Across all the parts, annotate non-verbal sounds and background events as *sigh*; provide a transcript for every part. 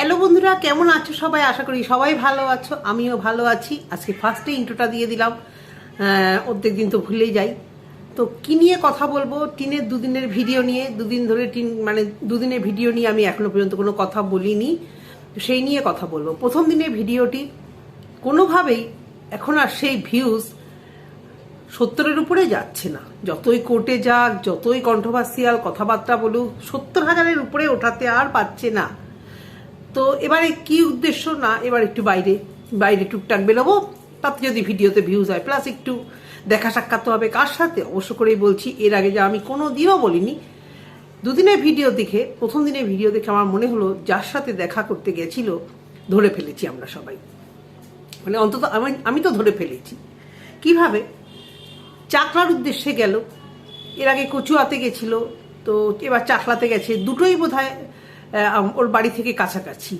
Hello বন্ধুরা, কেমন আছো সবাই? আশা করি সবাই ভালো আছো, আমিও ভালো আছি। আজকে ফার্স্টে ইন্ট্রোটা দিয়ে দিলাম। অর্ধেক দিন তো ভুলেই যাই। তো কি নিয়ে কথা বলব? টিনের দুদিনের ভিডিও নিয়ে, দুদিন ধরে টিন মানে দুদিনের ভিডিও নিয়ে আমি এখনও পর্যন্ত কোনো কথা বলিনি। সেই নিয়ে কথা বলব। প্রথম দিনের ভিডিওটি কোনোভাবেই এখন আর সেই ভিউজ সত্তরের উপরে যাচ্ছে না। যতই কোর্টে যাক, যতই কন্ট্রোভার্সিয়াল কথাবার্তা বলুক, সত্তর হাজারের উপরে ওঠাতে আর পাচ্ছে না। তো এবারে কি উদ্দেশ্য? না, এবার একটু বাইরে বাইরে টুকটাক বেরোবো। তাতে যদি ভিডিওতে ভিউজ হয় প্লাস একটু দেখা সাক্ষাৎ হবে কার সাথে? অবশ্য করেই বলছি, এর আগে যা আমি কোনো দিনও বলিনি। দুদিনের ভিডিও দেখে, প্রথম দিনের ভিডিও দেখে আমার মনে হলো, যার সাথে দেখা করতে গেছিল, ধরে ফেলেছি আমরা সবাই। মানে অন্তত আমি আমি তো ধরে ফেলেছি। কীভাবে? চাকলার উদ্দেশ্যে গেল। এর আগে কচুয়াতে গেছিল, তো এবার চাকলাতে গেছে। দুটোই বোধ ওর বাড়ি থেকে কাছাকাছি।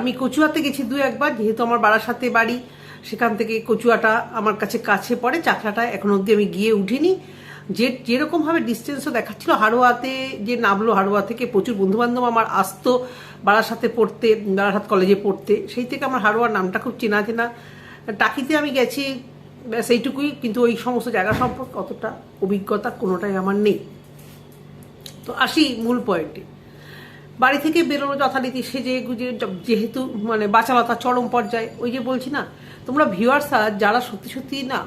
আমি কচুয়াতে গেছি দু একবার, যেহেতু আমার বাড়ার সাথে বাড়ি, সেখান থেকে কচুয়াটা আমার কাছে কাছে পড়ে চাকলাটা এখন অবধি আমি গিয়ে উঠিনি। যে যেরকমভাবে ডিস্টেন্সও দেখাচ্ছিল, হাড়োয়াতে যে নামলো, হাড়োয়া থেকে প্রচুর বন্ধুবান্ধব আমার আসতো বারাসাতে পড়তে বারাসাত কলেজে পড়তে। সেই থেকে আমার হাড়োয়ার নামটা খুব চেনা চেনা। টাকিতে আমি গেছি, ব্যাস এইটুকুই, কিন্তু ওই সমস্ত জায়গা সম্পর্কে অতটা অভিজ্ঞতা কোনোটাই আমার নেই। তো আসি মূল পয়েন্টে বাড়ি থেকে বেরোনো যথারীতি সেজে গুজে যেহেতু মানে বাচালতা চরম পর্যায়ে। ওই যে বলছি না, তোমরা ভিউয়ার্সরা যারা সত্যি সত্যি না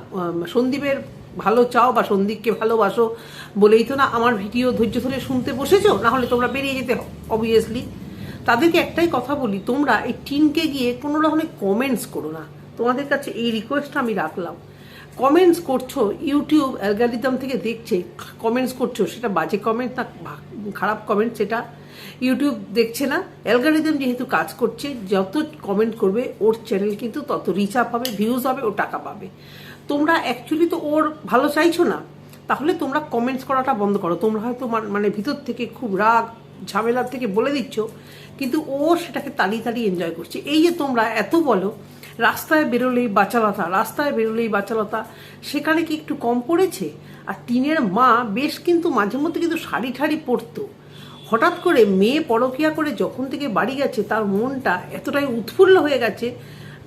সন্দীপের ভালো চাও বা সন্দীপকে ভালোবাসো বলেই তো না আমার ভিডিও ধৈর্য ধরে শুনতে বসেছো, না হলে তোমরা বেরিয়ে যেতে অবভিয়াসলি তাদেরকে একটাই কথা বলি, তোমরা এই টিনকে গিয়ে কোনো রকমের কমেন্টস করো না। তোমাদের কাছে এই রিকোয়েস্টটা আমি রাখলাম। কমেন্টস করছ ইউটিউব অ্যালগারিদম থেকে দেখছে কমেন্টস করছ, সেটা বাজে কমেন্ট না খারাপ কমেন্ট সেটা। ইউটিউব দেখছে না অ্যালগারিদম যেহেতু কাজ করছে, যত কমেন্ট করবে, ওর চ্যানেল কিন্তু তত রিচ আপ হবে ভিউজ হবে, ও টাকা পাবে। তোমরা অ্যাকচুয়ালি তো ওর ভালো চাইছো না, তাহলে তোমরা কমেন্টস করাটা বন্ধ করো। তোমরা হয়তো মানে ভিতর থেকে খুব রাগ ঝামেলার থেকে বলে দিচ্ছ, কিন্তু ও সেটাকে তাড়িয়ে তাড়িয়ে এনজয় করছে। এই যে তোমরা এত বলো রাস্তায় বেরোলেই বাচালতা, রাস্তায় বেরোলেই বাচালতা। সেখানে কি একটু কম পড়েছে? আর টিনের মা বেশ কিন্তু মাঝে মধ্যে কিন্তু শাড়ি ঠাড়ি পরতো। হঠাৎ করে মেয়ে পরকিয়া করে যখন থেকে বাড়ি গেছে, তার মনটা এতটাই উৎফুল্ল হয়ে গেছে,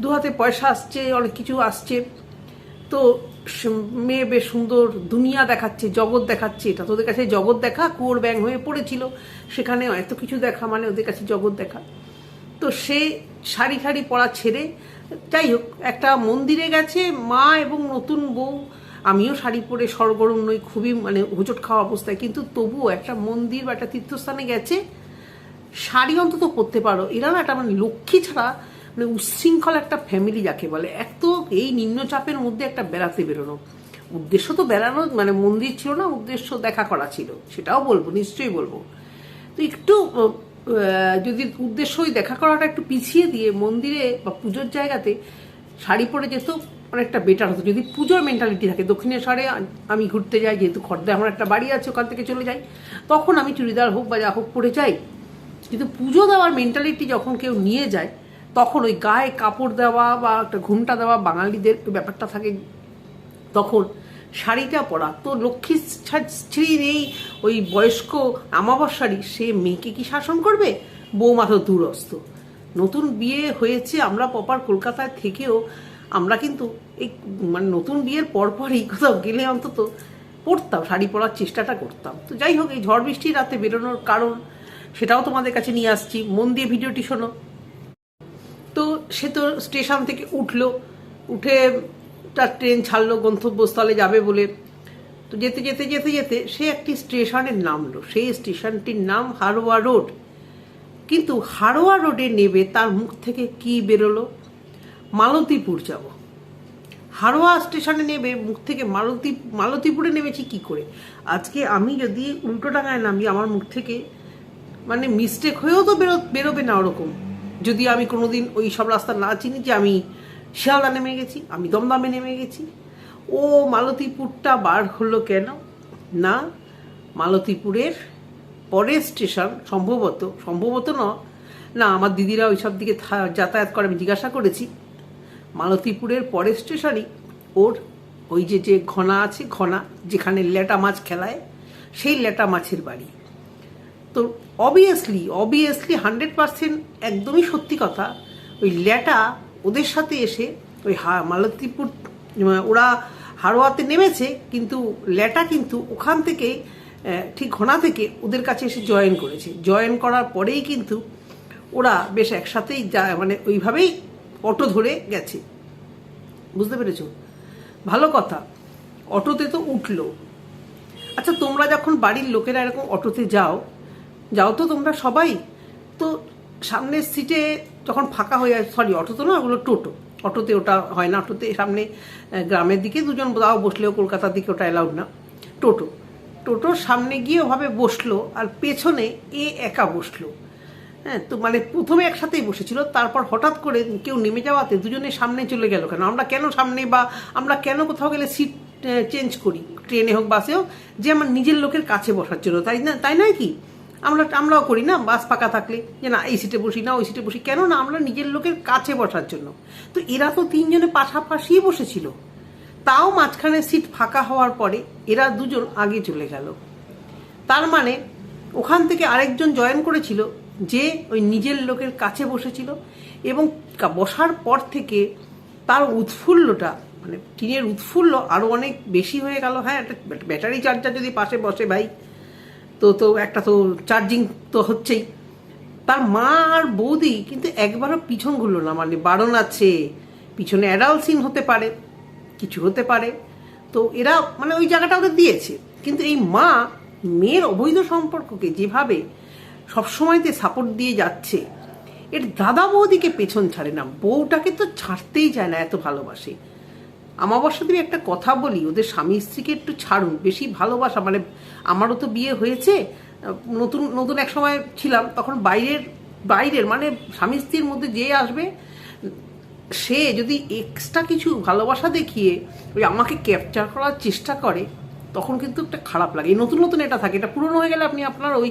দু হাতে পয়সা আসছে, অনেক কিছু আসছে। তো মেয়ে বেশ সুন্দর দুনিয়া দেখাচ্ছে, জগৎ দেখাচ্ছে। এটা তোদের কাছে জগৎ দেখা, কুয়োর ব্যাং হয়ে পড়েছিল। সেখানে এত কিছু দেখা মানে ওদের কাছে জগৎ দেখা। তো সে শাড়ি ঠাড়ি পরা ছেড়ে যাই হোক, একটা মন্দিরে গেছে মা এবং নতুন বউ। আমিও শাড়ি পরে সরগরম নই, খুবই মানে হুচট খাওয়া অবস্থায়। কিন্তু তবুও একটা মন্দির বা একটা তীর্থস্থানে গেছে। শাড়ি অন্তত পরতে পারো। এরা না একটা মানে লক্ষ্মী ছাড়া মানে উচ্ছৃঙ্খল একটা ফ্যামিলি যাকে বলে। এত এই নিম্নচাপের মধ্যে একটা বেড়াতে বেরোনো। উদ্দেশ্য তো বেড়ানো মানে মন্দির ছিল না, উদ্দেশ্য দেখা করা ছিল। সেটাও বলব, নিশ্চয়ই বলব। তো একটু যদি উদ্দেশ্যই দেখা করাটা একটু পিছিয়ে দিয়ে মন্দিরে বা পুজোর জায়গাতে শাড়ি পরে যেত, অনেকটা বেটার হতো। যদি পুজোর মেন্টালিটি থাকে, দক্ষিণেশ্বরে আমি ঘুরতে যাই, যেহেতু খর্দে আমার একটা বাড়ি আছে, ওখান থেকে চলে যাই, তখন আমি চুড়িদার হোক বা যা হোক পরে যাই। কিন্তু পুজো দেওয়ার মেন্টালিটি যখন কেউ নিয়ে যায়, তখন ওই গায়ে কাপড় দেওয়া বা একটা ঘুমটা দেওয়া, বাঙালিদের ব্যাপারটা থাকে, তখন শাড়িটা পরা। তো লক্ষ্মী স্ত্রীর এই ওই বয়স্ক আমাবস্যারই সে মেয়েকে কি শাসন করবে? বৌমা তো দূরস্থ নতুন বিয়ে হয়েছে, আমরা প্রপার কলকাতায় থেকেও, আমরা কিন্তু এই মানে নতুন বিয়ের পরপরই কোথাও গেলে অন্তত পড়তাম শাড়ি পরার চেষ্টাটা করতাম। তো যাই হোক, এই ঝড় বৃষ্টির রাতে বেরোনোর কারণ সেটাও তোমাদের কাছে নিয়ে আসছি। মন দিয়ে ভিডিওটি শোনো। তো সে তো স্টেশন থেকে উঠল, উঠে তার ট্রেন ছাড়লো, গন্তব্যস্থলে যাবে বলে। তো যেতে যেতে যেতে যেতে সে একটি স্টেশনে নামলো। সেই স্টেশনটির নাম হারোয়া রোড। কিন্তু হারোয়া রোডে নেবে তার মুখ থেকে কি বেরোলো? মালতীপুর যাব। হারোয়া স্টেশনে নেবে মুখ থেকে মালতী, মালতীপুরে নেমেছি কি করে? আজকে আমি যদি উল্টো ডাঙায় নামি, আমার মুখ থেকে মানে মিস্টেক হয়েও তো বেরো, বেরোবে না ওরকম। যদি আমি কোনোদিন ওই সব রাস্তা না চিনি যে আমি শিয়ালদা নেমে গেছি, আমি দমদমে নেমে গেছি। ও মালতীপুরটা বার হলো কেন? না, মালতীপুরের পরের স্টেশন সম্ভবত সম্ভবত ন, না, আমার দিদিরা ওই সব দিকে যাতায়াত করে, আমি জিজ্ঞাসা করেছি। মালতীপুরের পরের স্টেশনই ওর ওই যে যে ঘনা আছে, ঘনা, যেখানে লেটা মাছ খেলায়, সেই লেটা মাছের বাড়ি। তো অবভিয়াসলি অবভিয়াসলি হান্ড্রেড পার্সেন্ট একদমই সত্যি কথা, ওই ল্যাটা ওদের সাথে এসে ওই হা, মালতীপুর ওরা হারোয়াতে নেমেছে, কিন্তু ল্যাটা কিন্তু ওখান থেকে ঠিক ঘোনা থেকে ওদের কাছে এসে জয়েন করেছে। জয়েন করার পরেই কিন্তু ওরা বেশ একসাথেই যা মানে ওইভাবেই অটো ধরে গেছে। বুঝতে পেরেছ? ভালো কথা। অটোতে তো উঠল। আচ্ছা তোমরা যখন বাড়ির লোকেরা এরকম অটোতে যাও যাও তো তোমরা সবাই। তো সামনের সিটে যখন ফাঁকা হয়ে যায় সরি অটো তো না ওগুলো টোটো। অটোতে ওটা হয় না, অটোতে সামনে গ্রামের দিকে দুজন তাও বসলেও কলকাতার দিকে ওটা অ্যালাউড না। টোটো। টোটোর সামনে গিয়ে ওভাবে বসল আর পেছনে এ একা বসল। হ্যাঁ তো মানে প্রথমে একসাথেই বসেছিল, তারপর হঠাৎ করে কেউ নেমে যাওয়াতে দুজনে সামনে চলে গেল কেন? আমরা কেন সামনে বা আমরা কেন কোথাও গেলে সিট চেঞ্জ করি? ট্রেনে হোক, বাসে হোক, যে আমার নিজের লোকের কাছে বসার জন্য। তাই না, তাই নয় কি? আমরা আমরাও করি না, বাস ফাঁকা থাকলে, যে না, এই সিটে বসি, না, ওই সিটে বসি। কেন না আমরা নিজের লোকের কাছে বসার জন্য। তো এরা তো তিনজনে পাশাপাশি বসেছিল। তাও মাঝখানে সিট ফাঁকা হওয়ার পরে এরা দুজন আগে চলে গেল। তার মানে ওখান থেকে আরেকজন জয়েন করেছিল, যে ওই নিজের লোকের কাছে বসেছিল এবং বসার পর থেকে তার উৎফুল্লটা মানে টিনের উৎফুল্ল আরও অনেক বেশি হয়ে গেল। হ্যাঁ একটা ব্যাট- ব্যাটারি চার্জার যদি পাশে বসে ভাই। তো তো একটা তো চার্জিং তো হচ্ছেই। তার মা আর বৌদি কিন্তু একবারও পিছন ঘুরলো না মানে বারণ আছে, পিছনে অ্যাডাল সিন হতে পারে, কিছু হতে পারে। তো এরা মানে ওই জায়গাটা ওদের দিয়েছে। কিন্তু এই মা মেয়ের অবৈধ সম্পর্ককে যেভাবে সবসময়তে সাপোর্ট দিয়ে যাচ্ছে, এর দাদা বৌদিকে পেছন ছাড়ে না। বউটাকে তো ছাড়তেই চায় না, এত ভালোবাসে। আমাবস্যা দিয়ে একটা কথা বলি, ওদের স্বামী স্ত্রীকে একটু ছাড়ুন, বেশি ভালোবাসা মানে আমারও তো বিয়ে হয়েছে নতুন নতুন এক সময় ছিলাম, তখন বাইরের বাইরের মানে স্বামী স্ত্রীর মধ্যে যে আসবে, সে যদি এক্সট্রা কিছু ভালোবাসা দেখিয়ে ওই আমাকে ক্যাপচার করার চেষ্টা করে, তখন কিন্তু একটা খারাপ লাগে। এই নতুন নতুন এটা থাকে, এটা পুরনো হয়ে গেলে আপনি আপনার ওই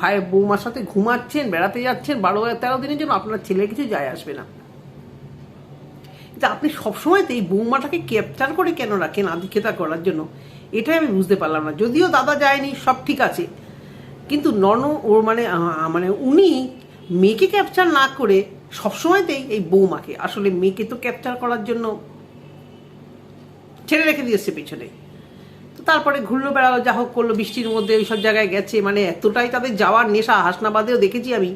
ভাই, বৌমার সাথে ঘুমাচ্ছেন, বেড়াতে যাচ্ছেন, বারো, তেরো দিনের জন্য আপনার ছেলে কিছু যায় আসবে না। যে আপনি সবসময়তে এই বৌমাটাকে ক্যাপচার করে কেন রাখেন আধিক্যতা করার জন্য? এটাই আমি বুঝতে পারলাম না। যদিও দাদা যায়নি, সব ঠিক আছে। কিন্তু নন ওর মানে মানে উনি মেয়েকে ক্যাপচার না করে সবসময়তেই এই বৌমাকে, আসলে মেয়েকে তো ক্যাপচার করার জন্য ছেড়ে রেখে দিয়েছে পেছনে। তো তারপরে ঘুরলো, বেড়ালো, যা হোক করল, বৃষ্টির মধ্যে ওই সব জায়গায় গেছে। মানে এতটাই তাদের যাওয়ার নেশা, হাসনাবাদেও দেখেছি আমি।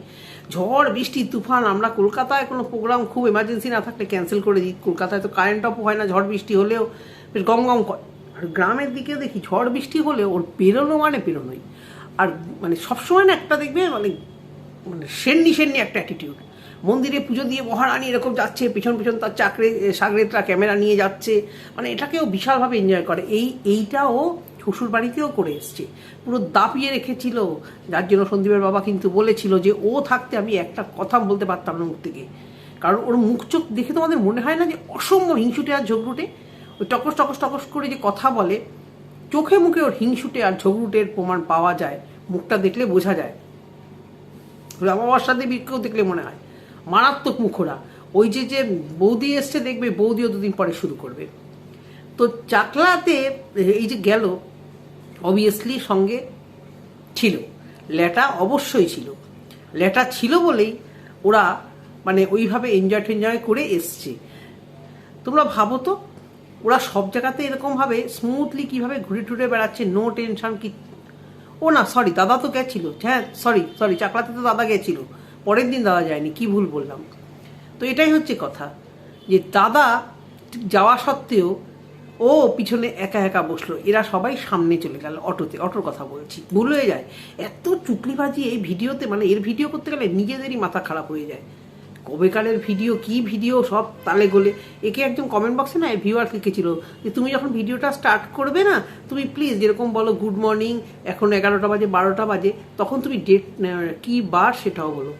ঝড়, বৃষ্টি, তুফান, আমরা কলকাতায় কোনো প্রোগ্রাম খুব এমার্জেন্সি না থাকলে ক্যান্সেল করে দিই। কলকাতায় তো কারেন্ট অফ হয় না, ঝড়, বৃষ্টি হলেও বেশ গম গম করে। আর গ্রামের দিকে দেখি ঝড়, বৃষ্টি হলে ওর পেরোনো মানে পেরোনোই। আর মানে সবসময় না একটা দেখবে মানে মানে সেন্নি সেন্নি একটা অ্যাটিটিউড মন্দিরে পুজো দিয়ে মহারানী এরকম যাচ্ছে, পিছন পিছন তার চাকরে, সাগরেতরা ক্যামেরা নিয়ে যাচ্ছে। মানে এটাকেও বিশালভাবে এনজয় করে। এই, এইটাও শ্বশুর বাড়িতেও করে এসছে। পুরো দাপিয়ে রেখেছিল। যার জন্য সন্দীপের বাবা কিন্তু বলেছিল যে, ও থাকতে আমি একটা কথা বলতে পারতাম না মুখ থেকে। কারণ ওর মুখ চোখ দেখে তোমাদের মনে হয় না যে অসম্ভব হিংসুটে আর ঝগড়ুটে? ওই টকস টকস টকস করে যে কথা বলে, চোখে মুখে ওর হিংসুটে আর ঝগড়ুটের প্রমাণ পাওয়া যায়, মুখটা দেখলে বোঝা যায়। বাবার সাথে দেবীকেও দেখলে মনে হয়, মারাত্মক মুখোরা ওই যে যে বৌদি এসছে দেখবে, বৌদিও দুদিন পরে শুরু করবে। তো চাকলাতে এই যে গেল অবভিয়াসলি সঙ্গে ছিল। ল্যাটা অবশ্যই ছিল। ল্যাটা ছিল বলেই ওরা মানে ওইভাবে এনজয় টেনজয় করে এসছে। তোমরা ভাবো তো, ওরা সব জায়গাতে এরকমভাবে স্মুথলি কীভাবে ঘুরে টুরে বেড়াচ্ছে নো টেনশন কি ও না সরি দাদা তো গেছিল। হ্যাঁ সরি সরি চাকলাতে তো দাদা গেছিল। পরের দিন দাদা যায়নি, কি ভুল বললাম। তো এটাই হচ্ছে কথা। যে দাদা যাওয়া সত্ত্বেও ও পিছনে একা একা বসল। এরা সবাই সামনে চলে গেল অটোতে, অটোর কথা বলছি। ভুল হয়ে যায়। এত চুকলিবাজি এই ভিডিওতে মানে এর ভিডিও করতে গেলে নিজেদেরই মাথা খারাপ হয়ে যায়। কবেকারের ভিডিও, কি ভিডিও, সব তালে গোলে। একে একজন কমেন্ট বক্সে না ভিউয়ার লিখেছিল যে তুমি যখন ভিডিওটা স্টার্ট করবে না, তুমি প্লিজ যেরকম বলো গুড মর্নিং এখন এগারোটা বাজে, বারোটা বাজে, তখন তুমি ডেট কি বার সেটাও বলো।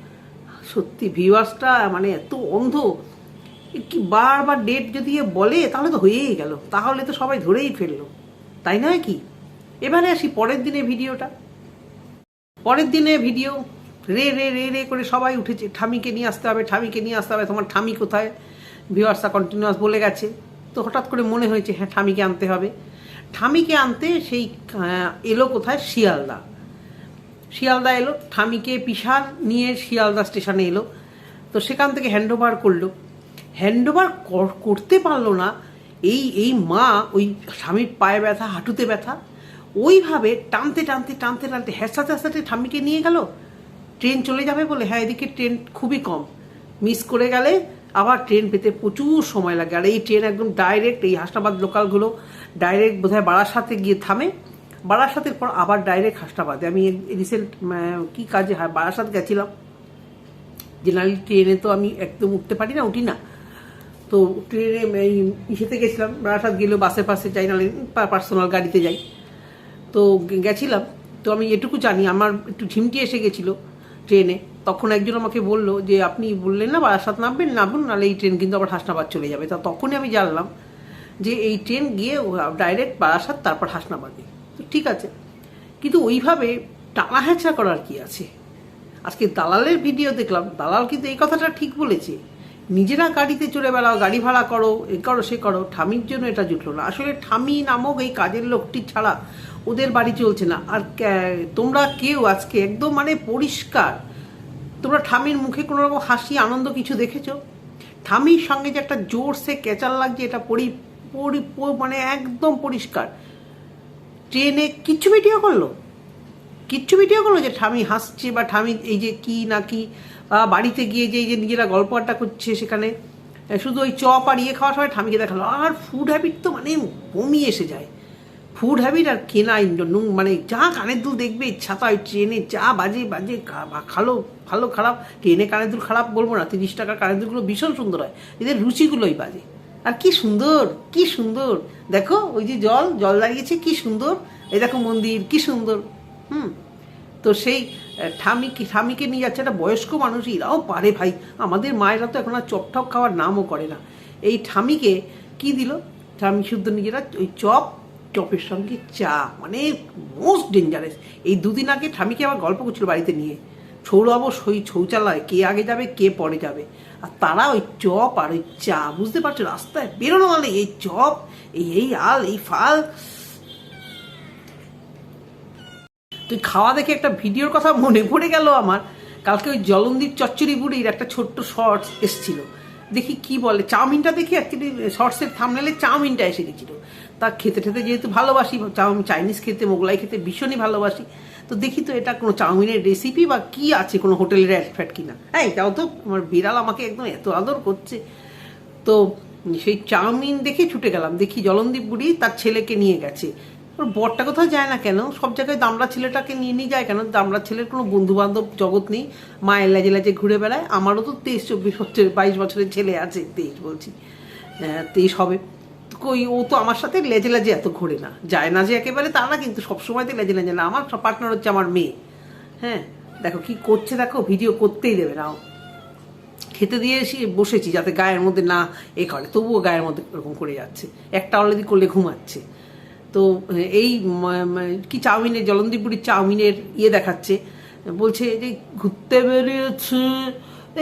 সত্যি ভিউয়ার্সটা মানে এত অন্ধ। কি বারবার ডেট যদি বলে, তাহলে তো হয়েই গেল। তাহলে তো সবাই ধরেই ফেলল। তাই নয় কি? এবারে আসি পরের দিনে ভিডিওটা। পরের দিনে ভিডিও, রে রে রে রে করে সবাই উঠেছে। ঠামিকে নিয়ে আসতে হবে, ঠামিকে নিয়ে আসতে হবে। তোমার ঠামি কোথায়? ভিউয়ার্সরা কন্টিনিউয়াস বলে গেছে। তো হঠাৎ করে মনে হয়েছে হ্যাঁ ঠামিকে আনতে হবে। ঠামিকে আনতে সেই এলো কোথায়? শিয়ালদা। শিয়ালদা এলো। ঠামিকে পিসার নিয়ে শিয়ালদা স্টেশনে এলো। তো সেখান থেকে হ্যান্ডওভার করল। হ্যান্ডওভার করতে পারল না। এই এই মা, ওই স্বামীর পায়ে ব্যথা, হাঁটুতে ব্যথা, ওইভাবে টানতে টানতে টানতে টানতে হ্যাঁসাতে হ্যাঁসাতে ঠাম্মিকে নিয়ে গেল। ট্রেন চলে যাবে বলে হ্যাঁ এদিকে ট্রেন খুবই কম। মিস করে গেলে আবার ট্রেন পেতে প্রচুর সময় লাগে। আর এই ট্রেন একদম ডাইরেক্ট এই হাসনাবাদ লোকালগুলো ডাইরেক্ট বোধহয় বারাসাতে গিয়ে থামে। বারাসাতের পর আবার ডাইরেক্ট হাসনাবাদে। আমি রিসেন্ট কি কাজে, হয়, বারাসাত গেছিলাম। জেনারেলি ট্রেনে তো আমি একদম উঠতে পারি না, উঠি না। তো ট্রেনে এই ইসেতে গেছিলাম বারাসাত গেলেও বাসে পাশে যাই, নাহলে পার্সোনাল গাড়িতে যাই। তো গেছিলাম, তো আমি এটুকু জানি, আমার একটু ঝিমটি এসে গেছিল ট্রেনে। তখন একজন আমাকে বলল যে, আপনি বললেন না বারাসাত নামবেন, নামুন, নাহলে এই ট্রেন কিন্তু আবার হাসনাবাদ চলে যাবে। তা তখনই আমি জানলাম যে, এই ট্রেন গিয়ে ডাইরেক্ট বারাসাত তারপর হাসনাবাদে। তো ঠিক আছে। কিন্তু ওইভাবে টানা হেঁচা করার কি আছে? আজকে দালালের ভিডিও দেখলাম, দালাল কিন্তু এই কথাটা ঠিক বলেছে। নিজেরা গাড়িতে চড়ে বেড়াও, গাড়ি ভাড়া করো, এ করো, সে করো, ঠামির জন্য এটা জুটলো না। আসলে ঠামি নামক এই কাজের লোকটি ছাড়া ওদের বাড়ি চলছে না। আর তোমরা কেউ আজকে একদম মানে পরিষ্কার, তোমরা ঠামির মুখে কোনো রকম হাসি, আনন্দ কিছু দেখেছ? ঠামির সঙ্গে যে একটা জোরসে কেচাল লাগছে, এটা পরি মানে একদম পরিষ্কার। ট্রেনে কিচ্ছু ভিডিও করল? কিচ্ছু ভিডিও করল যে ঠামি হাসছে বা ঠামি এই যে কি না কি বাড়িতে গিয়ে যে যে নিজেরা গল্প আড্ডা করছে সেখানে শুধু ওই চপ আর ইয়ে খাওয়ার সময় ঠামিকে দেখাল। আর ফুড হ্যাবিট তো মানে বমি এসে যায়। ফুড হ্যাবিট আর কেনা নুন- মানে যা কানের দুল দেখবে ইচ্ছা তাই ট্রেনে যা বাজে বাজে, খা- ভা- ভালো, খারাপ ট্রেনে কানের দুল খারাপ বলব না, তিরিশ টাকার কানের দুলগুলো ভীষণ সুন্দর হয়। এদের রুচিগুলোই বাজে। আর কি সুন্দর কি সুন্দর। দেখো, ওই যে জল জল দাঁড়িয়েছে, কি সুন্দর। এই দেখো মন্দির, কি সুন্দর। হুম, তো সেই ঠামিকে ঠামিকে নিয়ে যাচ্ছে একটা বয়স্ক মানুষ, এরাও পারে ভাই। আমাদের মায়েরা তো এখন আর চপ টপ খাওয়ার নামও করে না। এই ঠামিকে কি দিল? ঠামি শুদ্ধ নিজেরা ওই চপ, চপের সঙ্গে চা মানে মোস্ট ডেঞ্জারাস। এই দুদিন আগে ঠামিকে আবার গল্প করছিল বাড়িতে নিয়ে। সৌরভ সই শৌচালয় কে আগে যাবে, কে পরে যাবে। আর তারা ওই চপ আর ওই চা, বুঝতে পারছ? রাস্তায় বেরোনো মানে এই চপ, এই এই আল, এই ফাল তুই খাওয়া দেখে একটা ভিডিওর কথা মনে পড়ে গেল আমার। কালকে ওই জলন্দীপ চচ্চড়ি বুড়ির একটা ছোট্ট শর্টস এসছিল। দেখি কি বলে, চাউমিনটা দেখি অ্যাকচুয়ালি শর্টসের থামনেলে চাউমিনটা এসে গেছিল। তা খেতে খেতে যেহেতু ভালোবাসি চাউমিন চাইনিজ খেতে, মোগলাই খেতে ভীষণই ভালোবাসি। তো দেখি তো এটা কোনো চাউমিনের রেসিপি বা কি আছে কোনো হোটেলের অ্যাড ফ্যাট কিনা। হ্যাঁ এটাও তো, আমার বিড়াল আমাকে একদম এত আদর করছে। তো সেই চাউমিন দেখে ছুটে গেলাম। দেখি জলন্দীপ বুড়ি তার ছেলেকে নিয়ে গেছে। ওর বরটা কোথাও যায় না কেন? সব জায়গায় দামড়া ছেলেটাকে নিয়ে নিয়ে যায় কেন? দামড়া ছেলের কোনো বন্ধু বান্ধব জগৎ নেই। মায়ের লাজে লাজে ঘুরে বেড়ায়। আমারও তো তেইশ, চব্বিশ বছর বাইশ বছরের ছেলে আছে, তেইশ বলছি। তেইশ হবে। কই, ও তো আমার সাথে লেজে লাজে এত ঘোরে না। যায় না যে একেবারে তা না, কিন্তু সবসময়তে লেজে লেজে না। আমার পার্টনার হচ্ছে আমার মেয়ে। হ্যাঁ দেখো কি করছে, দেখো ভিডিও করতেই দেবে না। খেতে দিয়ে এসে বসেছি যাতে গায়ের মধ্যে না এ করে। তবুও গায়ের মধ্যে এরকম করে যাচ্ছে। একটা অলরেডি করলে ঘুমাচ্ছে। তো এই কি চাউমিনের জলন্দীপুরির চাউমিনের ইয়ে দেখাচ্ছে। বলছে যে, ঘুরতে বেরিয়েছে,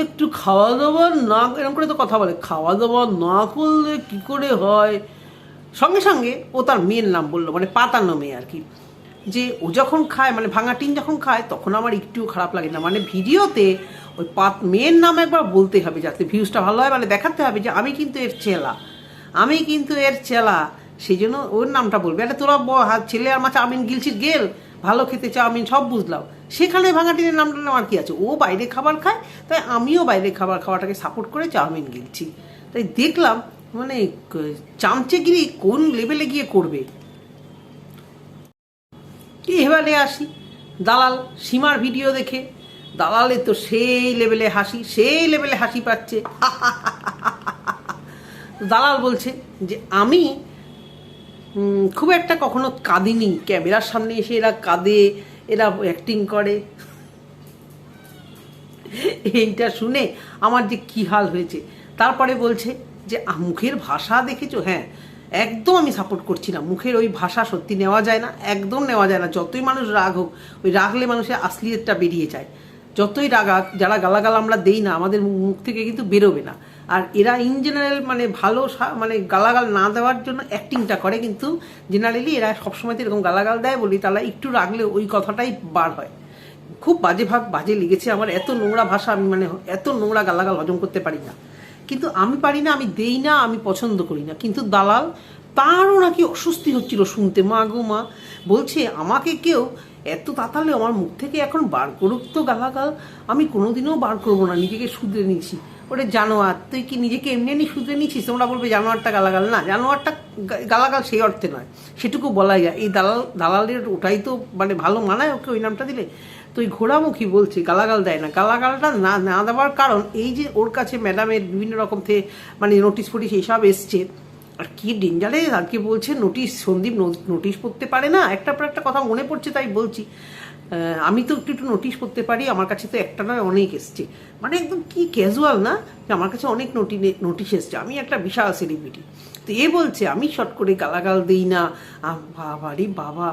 একটু খাওয়া দাওয়া না এরকম করে তো কথা বলে। খাওয়া দাওয়া না করলে কি করে হয়? সঙ্গে সঙ্গে ও তার মেয়ের নাম বলল মানে পাতানো মেয়ে আর কি। যে, ও যখন খায় মানে ভাঙা টিন যখন খায়, তখন আমার একটুও খারাপ লাগে না। মানে ভিডিওতে ওই পাত, মেয়ের নাম একবার বলতে হবে, যাতে ভিউজটা ভালো হয়। মানে দেখাতে হবে যে, আমি কিন্তু এর চেলা। আমি কিন্তু এর চেলা। সেই জন্য ওর নামটা বলবে। আরে তোরা ছেলে আর মা চাউমিন গিলছিস গেল, ভালো খেতে চাউমিন সব বুঝলাম। সেখানে ভাঙা টিনের নামটা নেওয়ার কি আছে? ও বাইরে খাবার খায়, তাই আমিও বাইরে খাবার খাওয়াটাকে সাপোর্ট করে চাউমিন গিলছি। তাই দেখলাম মানে চামচেগিরি কোন লেভেলে গিয়ে করবে? এবারে আসি। দালাল সীমার ভিডিও দেখে, দালালে তো সেই লেভেলে হাসি, সেই লেভেলে হাসি পাচ্ছে। *laughs* দালাল বলছে যে, আমি খুব একটা কখনো কাঁদিনি। ক্যামেরার সামনে এসে এরা কাঁদে, এরা অ্যাক্টিং করে। এইটা শুনে আমার যে কি হাল হয়েছে। তারপরে বলছে যে মুখের ভাষা দেখেছ? হ্যাঁ একদম আমি সাপোর্ট করছি না মুখের ওই ভাষা সত্যি নেওয়া যায় না, একদম নেওয়া যায় না। যতই মানুষ রাগ হোক, ওই রাগলে মানুষের আসলিয়তটা বেরিয়ে যায়। যতই রাগাক যারা গালাগাল আমরা দেই না, আমাদের মুখ থেকে কিন্তু বেরোবে না। আর এরা ইন জেনারেল মানে ভালো মানে গালাগাল না দেওয়ার জন্য অ্যাক্টিংটা করে, কিন্তু জেনারেলি এরা সবসময় তো এরকম গালাগাল দেয় বলি, তাহলে একটু রাগলে ওই কথাটাই বার হয়। খুব বাজে ভাব, বাজে লেগেছে আমার, এত নোংরা ভাষা আমি মানে এত নোংরা গালাগাল হজম করতে পারি না। কিন্তু আমি পারি না, আমি দেই না, আমি পছন্দ করি না। কিন্তু দালাল, তারও নাকি অস্বস্তি হচ্ছিল শুনতে। মা গো মা, বলছে, আমাকে কেউ এত তাতালে আমার মুখ থেকে এখন বার করুক তো গালাগাল। আমি কোনোদিনও বার করব না, নিজেকে শুধরে নিয়েছি। ওরে জানোয়ার, তুই কি নিজেকে এমনি এমনি শুধরে নিচ্ছিস তোমরা বলবে জানোয়ারটা গালাগাল। না, জানোয়ারটা গালাগাল সেই অর্থে নয়। সেটুকু বলাই যায়। এই দালাল, দালালের ওটাই তো মানে ভালো মানায় ওকে ওই নামটা দিলে। তো ওই ঘোড়ামুখী বলছে, গালাগাল দেয় না। গালাগালটা না না দেওয়ার কারণ এই যে ওর কাছে ম্যাডামের বিভিন্ন রকম থেকে মানে নোটিশ ফোটিশ এইসব এসছে। আর কি ডেঞ্জারে আজকে বলছে? নোটিশ, সন্দীপ নোটিশ পড়তে পারে না। একটা পর একটা কথা মনে পড়ছে তাই বলছি। আমি তো একটু একটু নোটিশ করতে পারি, আমার কাছে তো একটা নয়, অনেক এসছে। মানে একদম কি ক্যাজুয়াল না যে আমার কাছে অনেক নোটি নোটিশ এসছে। আমি একটা বিশাল সেলিব্রিটি তো এ বলছে, আমি শট করে গালাগাল দিই না। বাবা রে বাবা,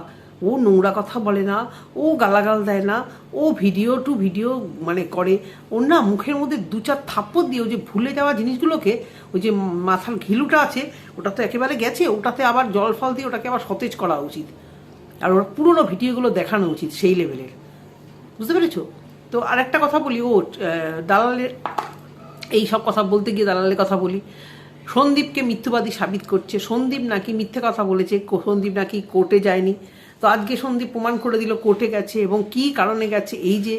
ও নোংরা কথা বলে না, ও গালাগাল দেয় না, ও ভিডিও টু ভিডিও মানে করে। ওর না মুখের মধ্যে দু চার থাপ্পড় দিয়ে ও যে ভুলে যাওয়া জিনিসগুলোকে, ওই যে মাথার ঘিলুটা আছে, ওটা তো একেবারে গেছে, ওটাতে আবার জল ফল দিয়ে ওটাকে আবার সতেজ করা উচিত। আর ওর পুরোনো ভিডিওগুলো দেখানো উচিত সেই লেভেলের। বুঝতে পেরেছ? তো আর একটা কথা বলি, ও দালালের এই সব কথা বলতে গিয়ে দালালের কথা বলি। সন্দীপকে মিথ্যবাদী সাবিত করছে। সন্দীপ নাকি মিথ্যে কথা বলেছে সন্দীপ নাকি কোর্টে যায়নি। তো আজকে সন্দীপ প্রমাণ করে দিল কোর্টে গেছে এবং কি কারণে গেছে। এই যে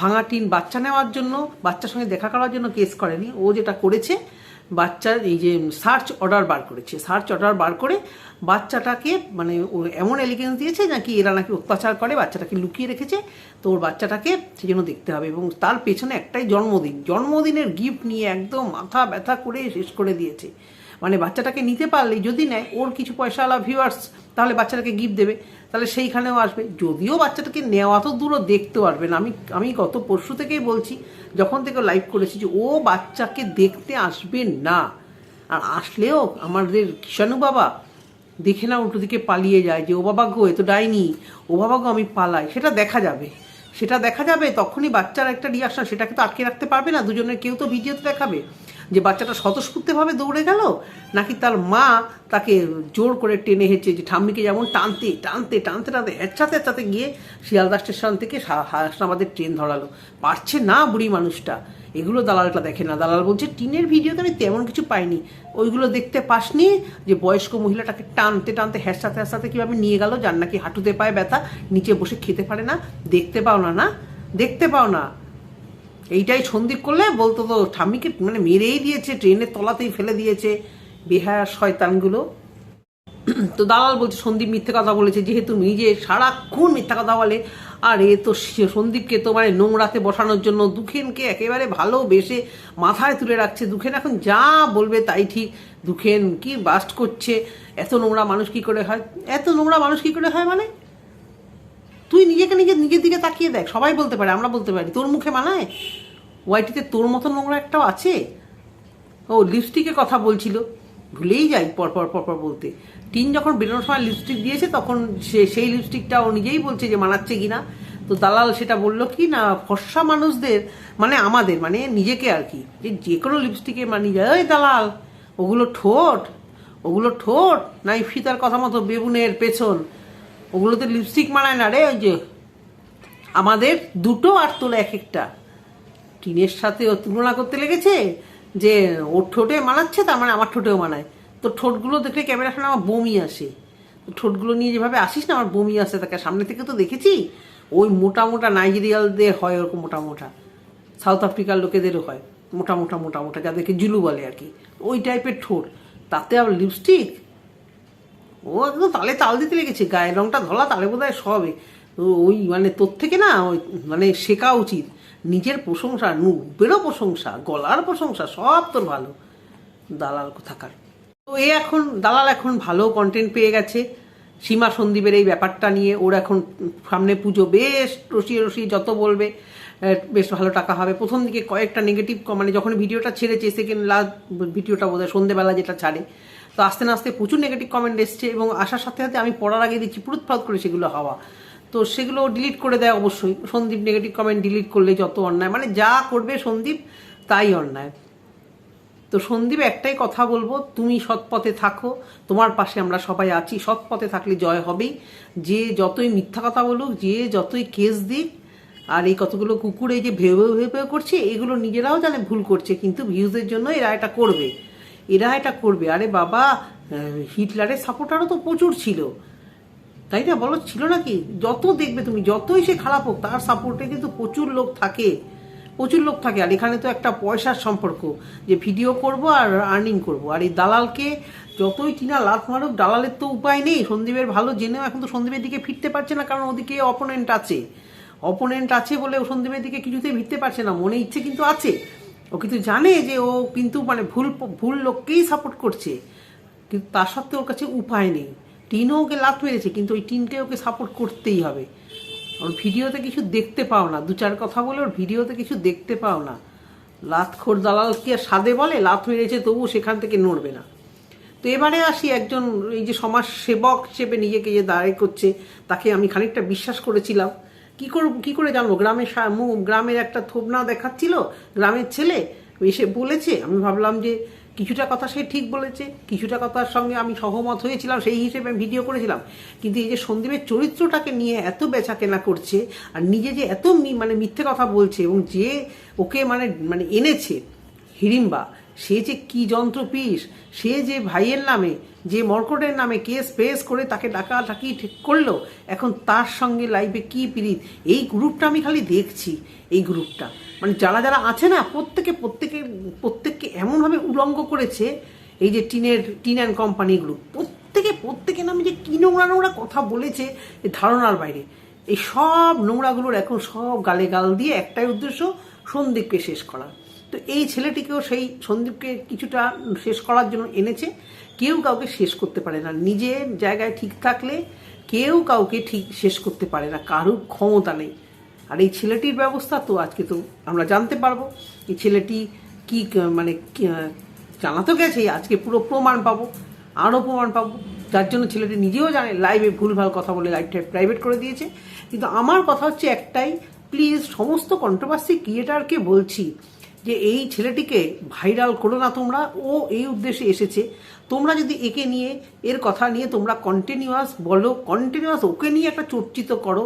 ভাঙা টিন বাচ্চা নেওয়ার জন্য, বাচ্চার সঙ্গে দেখা করার জন্য কেস করেনি, ও যেটা করেছে বাচ্চার এই যে সার্চ অর্ডার বার করেছে। সার্চ অর্ডার বার করে বাচ্চাটাকে মানে এমন এলিগেন্স দিয়েছে নাকি এরা নাকি অত্যাচার করে, বাচ্চাটাকে লুকিয়ে রেখেছে, তো ওর বাচ্চাটাকে সেই জন্য দেখতে হবে। এবং তার পেছনে একটাই জন্মদিন। জন্মদিনের গিফট নিয়ে একদম মাথা ব্যথা করে শেষ করে দিয়েছে। মানে বাচ্চাটাকে নিতে পারলে যদি নেয়, ওর কিছু পয়সাওয়ালা ভিউয়ার্স তাহলে বাচ্চাটাকে গিফট দেবে, তাহলে সেইখানেও আসবে। যদিও বাচ্চাটাকে নেওয়া তো দূরও দেখতে পারবে না, আমি আমি গত পরশু থেকেই বলছি, যখন থেকে লাইভ করেছি যে ও বাচ্চাকে দেখতে আসবে না, আর আসলেও আমাদের কিষাণু বাবা দেখে না উল্টো দিকে পালিয়ে যায় যে, ও বাবা গো, এ তো ডাইনি, ও বাবা গো, আমি পালাই। সেটা দেখা যাবে, সেটা দেখা যাবে, তখনই বাচ্চার একটা রিয়াকশন সেটাকে তো আটকে রাখতে পারবে না, দুজনের কেউ তো ভিডিওতে দেখাবে। যে বাচ্চাটা স্বতঃস্ফূর্তভাবে দৌড়ে গেল, নাকি তার মা তাকে জোর করে টেনে হেঁচে যে ঠাম্মিকে যেমন টানতে টানতে টানতে টানতে, হেঁচাতে হেঁচাতে গিয়ে শিয়ালদা স্টেশন থেকে হাসনাবাদের ট্রেন ধরালো। পারছে না বুড়ি মানুষটা। এগুলো দালালটা দেখে না। দালাল বলছে, টিনের ভিডিওতে আমি তেমন কিছু পাইনি। ওইগুলো দেখতে পাসনি যে বয়স্ক মহিলাটাকে টানতে টানতে হ্যাঁসাতে হ্যাঁসাতে কীভাবে নিয়ে গেল, যার নাকি হাঁটুতে পায় ব্যথা, নিচে বসে খেতে পারে না। দেখতে পাও না না, দেখতে পাও না। এইটাই সন্দীপ করলে বলতো তো, ঠাম্মিকে মানে মেরেই দিয়েছে, ট্রেনের তলাতেই ফেলে দিয়েছে, বেহায়া শয়তানগুলো। তো দালাল বলছে, সন্দীপ মিথ্যে কথা বলেছে, যেহেতু নিজে সারাক্ষণ মিথ্যা কথা বলে, আর এ তো সন্দীপকে তো মানে নোংরাতে বসানোর জন্য দুখেনকে একেবারে ভালোবেসে মাথায় তুলে রাখছে। দুখেন এখন যা বলবে তাই ঠিক। দুখেন কি বাস্ট করছে, এত নোংরা মানুষ কি করে হয়? এত নোংরা মানুষ কি করে হয় মানে? তুই নিজেকে নিজে নিজের দিকে তাকিয়ে দেখ। সবাই বলতে পারে, আমরা বলতে পারি। তোর মুখে মানায়? ওয়াইটিতে তোর মতো নোংরা একটাও আছে? ও লিপস্টিকের কথা বলছিল। ভুলেই যাই পরপর পরপর বলতে। টিন যখন বেরোনোর সময় লিপস্টিক দিয়েছে, তখন সে, সেই লিপস্টিকটা ও নিজেই বলছে যে মানাচ্ছে কিনা। তো দালাল সেটা বলল কি, না, ফর্সা মানুষদের মানে আমাদের মানে নিজেকে আর কি। যে যে কোনো লিপস্টিকে মানিয়ে যায় ওই দালাল, ওগুলো ঠোঁট ওগুলো ঠোঁট, না এই ফিতার কথা মতো বেগুনের পেছন ওগুলোতে লিপস্টিক মানায় না রে, ওই যে আমাদের দুটো আর তোলা এক একটা। টিনের সাথে তুলনা করতে লেগেছে যে ওর ঠোঁটে মানাচ্ছে, তার মানে আমার ঠোঁটেও মানায়। তো ঠোঁটগুলো দেখলে ক্যামেরার সামনে আমার বমি আসে। ঠোঁটগুলো নিয়ে যেভাবে আসিস না, আমার বমি আসে। তাকে সামনে থেকে তো দেখেছি, ওই মোটা মোটা নাইজেরিয়ালদের হয় ওরকম মোটা মোটা। সাউথ আফ্রিকার লোকেদেরও হয়, মোটা মোটা মোটা মোটা, যাদেরকে জুলু বলে আর কি। ওই টাইপের ঠোঁট। তাতে আবার লিপস্টিক ও একদম তালে তাল দিতে লেগেছে, গায়ের রংটা ধলা তালে বোধ হয় সবে ওই মানে তোর থেকে না, ওই মানে শেখা উচিত। নিজের প্রশংসা নুবেরও প্রশংসা, গলার প্রশংসা, সব তোর ভালো। দালাল কোথাকার। তো এ এখন, দালাল এখন ভালো কন্টেন্ট পেয়ে গেছে। সীমা সন্দীপের এই ব্যাপারটা নিয়ে ওর এখন সামনে পুজো বেশ রসিয়ে রসিয়ে যত বলবে বেশ ভালো টাকা হবে। প্রথম দিকে কয়েকটা নেগেটিভ মানে যখন ভিডিওটা ছেড়েছে সেকেন্ড লাস্ট ভিডিওটা বোধ হয় সন্ধ্যেবেলা যেটা ছাড়ে তো আস্তে না আস্তে প্রচুর নেগেটিভ কমেন্ট এসছে এবং আসার সাথে সাথে আমি পড়ার আগে দেখছি পুরুত ফাত করে সেগুলো হাওয়া। তো সেগুলো ডিলিট করে দেয় অবশ্যই। সন্দীপ নেগেটিভ কমেন্ট ডিলিট করলে যত অন্যায় মানে যা করবে সন্দীপ তাই অন্যায়। তো সন্দীপ একটাই কথা বলব, তুমি সৎ পথে থাকো, তোমার পাশে আমরা সবাই আছি, সৎ পথে থাকলে জয় হবেই। যে যতই মিথ্যা কথা বলুক, যে যতই কেস দিক, আর এই কতগুলো কুকুর এই যে ভেবে ভেবে করছে, এগুলো নিজেরাও জানে ভুল করছে, কিন্তু ভিউজের জন্য এরা এটা করবে। এরা এটা করবে। আরে বাবা, হিটলারের সাপোর্টারও তো প্রচুর ছিল। তাই না? বলো, ছিল নাকি? যত দেখবে তুমি, যতই সে খারাপ হোক, তার সাপোর্টে কিন্তু প্রচুর লোক থাকে। প্রচুর লোক থাকে। আর এখানে তো একটা পয়সার সম্পর্ক, যে ভিডিও করব আর আর্নিং করব। আর এই দালালকে যতই টিনা লাভ মারুক, দালালের তো উপায় নেই। সন্দীপের ভালো জেনেও এখন তো সন্দীপের দিকে ফিরতে পারছে না, কারণ ওদিকে অপোনেন্ট আছে। অপোনেন্ট আছে বলে সন্দীপের দিকে কিছুতেই ফিরতে পারছে না। মনে ইচ্ছে কিন্তু আছে। ও কিন্তু জানে যে ও কিন্তু মানে ভুল ভুল লোককেই সাপোর্ট করছে। কিন্তু তা সত্ত্বেও ওর কাছে উপায় নেই। টিনও ওকে লাত মেরেছে, কিন্তু ওই টিনকে ওকে সাপোর্ট করতেই হবে। ওর ভিডিওতে কিছু দেখতে পাও না। দু চার কথা বলে ওর ভিডিওতে কিছু দেখতে পাও না। লাতখোর দালাল কি আর সাদে বলে লাত মেরেছে তবু সেখান থেকে নড়বে না। তো এবারে আসি একজন, এই যে সমাজ সেবক হিসেবে নিজেকে যে দাঁড়াই করছে, তাকে আমি খানিকটা বিশ্বাস করেছিলাম। কি করে কি করে জানব? গ্রামের গ্রামের একটা থোবনা দেখাচ্ছিল, গ্রামের ছেলে এসে বলেছে, আমি ভাবলাম যে কিছুটা কথা সে ঠিক বলেছে, কিছুটা কথার সঙ্গে আমি সহমত হয়েছিলাম, সেই হিসেবে আমি ভিডিও করেছিলাম। কিন্তু এই যে সন্দীপের চরিত্রটাকে নিয়ে এত বেচা কেনা করছে আর নিজে যে এত মানে মিথ্যে কথা বলছে এবং যে ওকে মানে মানে এনেছে হিড়িম্বা সে যে কি যন্ত্র পিস সে যে ভাইয়ের নামে, যে মর্কটের নামে কেস পেস করে তাকে ডাকা টাকি ঠিক করল, এখন তার সঙ্গে লাইফে কি পিরিত এই গ্রুপটা আমি খালি দেখছি, এই গ্রুপটা। মানে যারা যারা আছে না, প্রত্যেকে প্রত্যেকে, প্রত্যেককে এমনভাবে উলঙ্গ করেছে, এই যে টিনের, টিন অ্যান্ড কোম্পানি গ্রুপ। প্রত্যেকে প্রত্যেকে নামে যে কি নোংরা নোংরা কথা বলেছে ধারণার বাইরে। এই সব নোংরাগুলোর এখন সব গালে গাল দিয়ে একটাই উদ্দেশ্য, সন্দীপকে শেষ করা। তো এই ছেলেটিকেও সেই সন্দীপকে কিছুটা শেষ করার জন্য এনেছে। কেউ কাউকে শেষ করতে পারে না। নিজের জায়গায় ঠিক থাকলে কেউ কাউকে ঠিক শেষ করতে পারে না। কারুর ক্ষমতা নেই। আর এই ছেলেটির ব্যবস্থা তো আজকে তো আমরা জানতে পারব। এই ছেলেটি কি মানে জানা তো গেছেই, আজকে পুরো প্রমাণ পাবো, আরও প্রমাণ পাবো। যার জন্য ছেলেটি নিজেও জানে, লাইভে ভুলভাল কথা বলে লাইভটা প্রাইভেট করে দিয়েছে। কিন্তু আমার কথা হচ্ছে একটাই, প্লিজ, সমস্ত কন্ট্রোভার্সি ক্রিয়েটারকে বলছি যে এই ছেলেটিকে ভাইরাল করো না তোমরা। ও এই উদ্দেশ্যে এসেছে। তোমরা যদি একে নিয়ে, এর কথা নিয়ে তোমরা কন্টিনিউয়াস বলো কন্টিনিউয়াস ওকে নিয়ে একটা চর্চিত করো,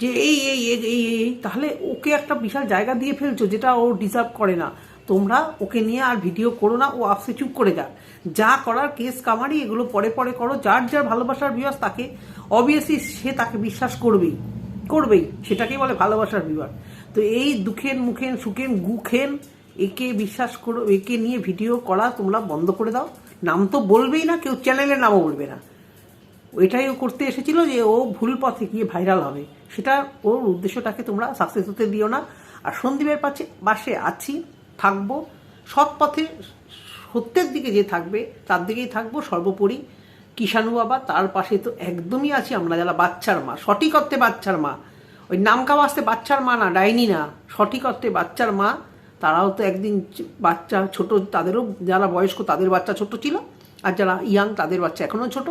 যে এই এই এই এই তাহলে ওকে একটা বিশাল জায়গা দিয়ে ফেলছো যেটা ও ডিজার্ভ করে না। তোমরা ওকে নিয়ে আর ভিডিও করো না, ও আপসে চুপ করে যাক। যা করার কেস কামারি, এগুলো পরে পরে করো। যার যার ভালোবাসার বিবাস তাকে অবভিয়াসলি সে তাকে বিশ্বাস করবেই করবেই, সেটাকেই বলে ভালোবাসার বিবাহ তো এই দুঃখেন, মুখেন, সুখেন, গুখেন, একে বিশ্বাস করো, একে নিয়ে ভিডিও করা তোমরা বন্ধ করে দাও। নাম তো বলবেই না, কেউ চ্যানেলের নামও বলবে না। ওইটাই ও করতে এসেছিল যে ও ভুল পথে গিয়ে ভাইরাল হবে। সেটা ওর উদ্দেশ্যটাকে তোমরা সাকসেস হতে দিও না। আর সন্দীপের পাশে পাশে আছি, থাকব। সৎ পথে সত্যের দিকে যে থাকবে, তার দিকেই থাকব সর্বোপরি। কিষাণু বাবা, তার পাশে তো একদমই আছি আমরা, যারা বাচ্চার মা, সঠিক অর্থে বাচ্চার মা। ওই নামকা বাসতে বাচ্চার মা না, ডাইনি না, সঠিক অর্থে বাচ্চার মা, তারাও তো একদিন বাচ্চা ছোট, তাদেরও যারা বয়স্ক তাদের বাচ্চা ছোট ছিল, আর যারা ইয়াং তাদের বাচ্চা এখনও ছোট।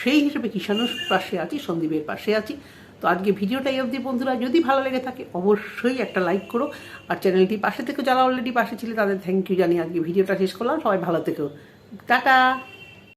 সেই হিসেবে কিষাণুর পাশে আছি, সন্দীপের পাশে আছি। তো আজকে ভিডিওটা এই অবধি বন্ধুরা, যদি ভালো লেগে থাকে অবশ্যই একটা লাইক করো, আর চ্যানেলটি পাশে থেকে যারা অলরেডি পাশে ছিল তাদের থ্যাংক ইউ জানিয়ে আজকে ভিডিওটা শেষ করলাম। সবাই ভালো থেকেও টাটা!